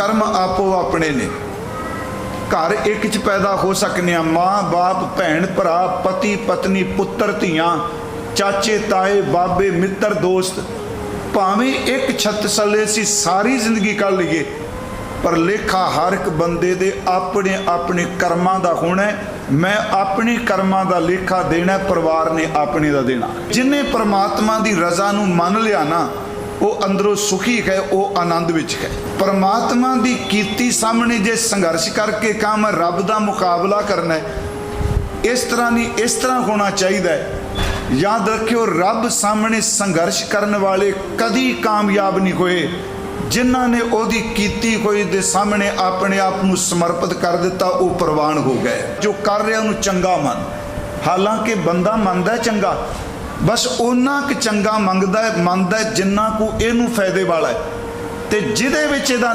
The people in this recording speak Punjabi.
ਕਰਮ ਆਪੋ ਆਪਣੇ ਨੇ। ਘਰ ਇੱਕ ਚ ਪੈਦਾ ਹੋ ਸਕਨੇ ਆ ਮਾਂ, ਬਾਪ, ਭੈਣ, ਭਰਾ, ਪਤੀ, ਪਤਨੀ, ਪੁੱਤਰ, ਧੀਆਂ, ਚਾਚੇ, ਤਾਏ, ਬਾਬੇ, ਮਿੱਤਰ, ਦੋਸਤ। ਭਾਵੇਂ ਇੱਕ ਛੱਤ ਥੱਲੇ ਸੀ, ਸਾਰੀ ਜ਼ਿੰਦਗੀ ਕੱਢ ਲਈਏ, ਪਰ ਲੇਖਾ ਹਰ ਇੱਕ ਬੰਦੇ ਦੇ ਆਪਣੇ ਆਪਣੇ ਕਰਮਾਂ ਦਾ ਹੋਣਾ ਮੈਂ ਆਪਣੇ ਕਰਮਾਂ ਦਾ ਲੇਖਾ ਦੇਣਾ ਪਰਿਵਾਰ ਨੇ ਆਪਣੇ ਦਾ ਦੇਣਾ। ਜਿਨੇ ਪਰਮਾਤਮਾ ਦੀ ਰਜ਼ਾ ਨੂੰ ਮੰਨ ਲਿਆ ਨਾ ਉਹ ਅੰਦਰੋਂ ਸੁਖੀ ਹੈ, ਉਹ ਆਨੰਦ ਵਿੱਚ ਹੈ। ਪਰਮਾਤਮਾ ਦੀ ਕੀਤੀ ਸਾਹਮਣੇ ਜੇ ਸੰਘਰਸ਼ ਕਰਕੇ ਕੰਮ ਰੱਬ ਦਾ ਮੁਕਾਬਲਾ ਕਰਨਾ ਹੈ, ਇਸ ਤਰ੍ਹਾਂ ਨਹੀਂ, ਇਸ ਤਰ੍ਹਾਂ ਹੋਣਾ ਚਾਹੀਦਾ ਹੈ। ਯਾਦ ਰੱਖਿਓ, ਰੱਬ ਸਾਹਮਣੇ ਸੰਘਰਸ਼ ਕਰਨ ਵਾਲੇ ਕਦੀ ਕਾਮਯਾਬ ਨਹੀਂ ਹੋਏ। ਜਿਨ੍ਹਾਂ ਨੇ ਉਹਦੀ ਕੀਤੀ ਹੋਈ ਦੇ ਸਾਹਮਣੇ ਆਪਣੇ ਆਪ ਨੂੰ ਸਮਰਪਿਤ ਕਰ ਦਿੱਤਾ, ਉਹ ਪ੍ਰਵਾਨ ਹੋ ਗਏ। ਜੋ ਕਰ ਰਿਹਾ ਉਹਨੂੰ ਚੰਗਾ ਮੰਨ। ਹਾਲਾਂਕਿ ਬੰਦਾ ਮੰਨਦਾ ਚੰਗਾ ਬਸ ਉਹਨਾਂ ਕੁ ਚੰਗਾ ਮੰਗਦਾ ਮੰਨਦਾ ਜਿੰਨਾ ਕੁ ਇਹਨੂੰ ਫਾਇਦੇ ਵਾਲਾ ਹੈ। ਤੇ ਜਿਹਦੇ ਵਿੱਚ ਇਹਦਾ